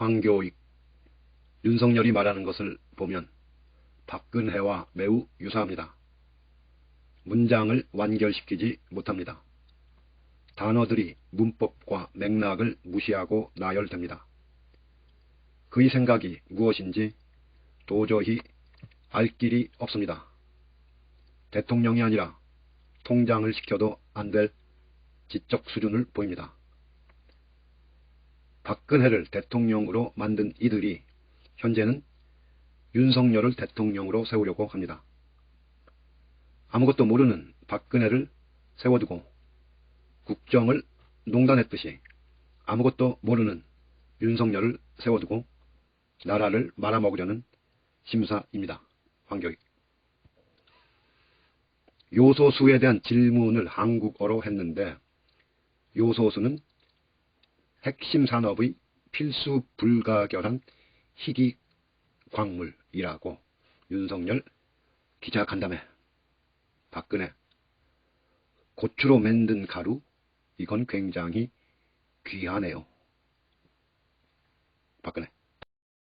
황교익, 윤석열이 말하는 것을 보면 박근혜와 매우 유사합니다. 문장을 완결시키지 못합니다. 단어들이 문법과 맥락을 무시하고 나열됩니다. 그의 생각이 무엇인지 도저히 알 길이 없습니다. 대통령이 아니라 통장을 시켜도 안 될 지적 수준을 보입니다. 박근혜를 대통령으로 만든 이들이 현재는 윤석열을 대통령으로 세우려고 합니다. 아무것도 모르는 박근혜를 세워두고 국정을 농단했듯이 아무것도 모르는 윤석열을 세워두고 나라를 말아먹으려는 심사입니다. 황교익. 요소수에 대한 질문을 한국어로 했는데 요소수는 핵심 산업의 필수 불가결한 희귀 광물이라고 윤석열 기자 간담회 박근혜 고추로 만든 가루 이건 굉장히 귀하네요. 박근혜